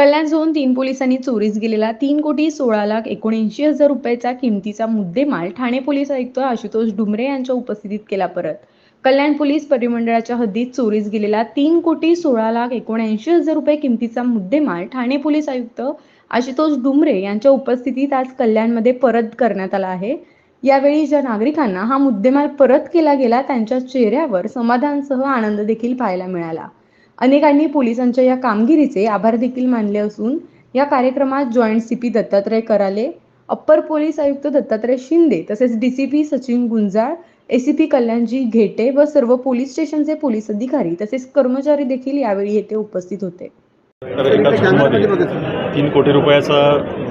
कल्याण zone तीन पोलिसांनी चोरीस गेलेला तीन कोटी सोळा लाख एकोणऐंशी हजार रुपयाचा किमतीचा मुद्देमाल ठाणे पोलीस आयुक्त आशुतोष डुमरे यांच्या उपस्थितीत केला परत. कल्याण पोलीस परिमंडळाच्या हद्दीत चोरीस गेलेला तीन कोटी सोळा लाख एकोणऐंशी हजार रुपये किमतीचा मुद्देमाल ठाणे पोलीस आयुक्त आशुतोष डुमरे यांच्या उपस्थितीत आज कल्याणमध्ये परत करण्यात आला आहे. यावेळी ज्या नागरिकांना हा मुद्देमाल परत केला गेला त्यांच्या चेहऱ्यावर समाधानसह आनंद देखील पाहायला मिळाला. अनेकांनी पोलिसांच्या या कामगिरीचे आभार देखील मानले असून या कार्यक्रमात जॉईंट सीपी दत्तात्रय कराले अप्पर पोलीस आयुक्त दत्तात्रय शिंदे तसेच डीसीपी सचिन गुंजाळ एसीपी कल्याणजी घेटे व सर्व पोलीस स्टेशनचे पोलीस अधिकारी तसेच कर्मचारी देखील यावेळी येथे उपस्थित होते. तर एका चुकीमध्ये तीन कोटी रुपयाचा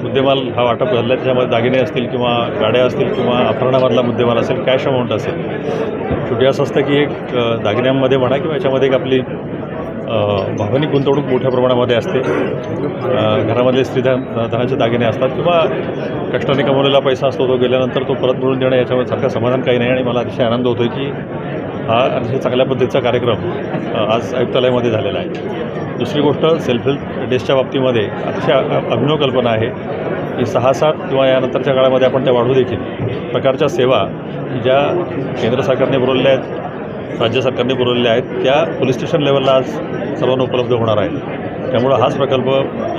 मुद्देमाल हा वाटप झाला त्याच्यामध्ये दागिने असतील किंवा गाड्या असतील किंवा अपहरणामधला मुद्देमाल असेल कॅश अमाऊंट असेल. शेवटी असं असतं की एक दागिन्यांमध्ये म्हणा किंवा याच्यामध्ये एक आपली भावनिक गुंतवणूक मोठ्या प्रमाणामध्ये असते. घरामधले स्त्रीधन धनाचे दागिने असतात किंवा कष्टाने कमवलेला पैसा असतो तो गेल्यानंतर तो परत मिळून देणं याच्यामध्ये सारखं समाधान काही नाही. आणि मला अतिशय आनंद होतो आहे की हा अतिशय चांगल्या पद्धतीचा कार्यक्रम आज आयुक्तालयामध्ये झालेला आहे. दुसरी गोष्ट सेल्फ हेल्प डेस्कच्या बाबतीमध्ये अतिशय अभिनव कल्पना आहे की सहा सात किंवा यानंतरच्या काळामध्ये आपण त्या वाढू देखील. प्रकारच्या सेवा ज्या केंद्र सरकारने बोलल्या आहेत राज्य सरकारने पुरवलेल्या आहेत. त्या पोलीस स्टेशन लेवलला आज सर्वांना उपलब्ध होणार आहेत. त्यामुळं हाच प्रकल्प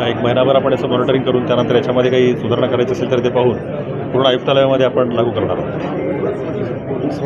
एक महिनाभर आपण याचं मॉनिटरिंग करून त्यानंतर याच्यामध्ये काही सुधारणा करायची असेल तर ते पाहून पूर्ण आयुक्तालयामध्ये आपण लागू करणार आहोत.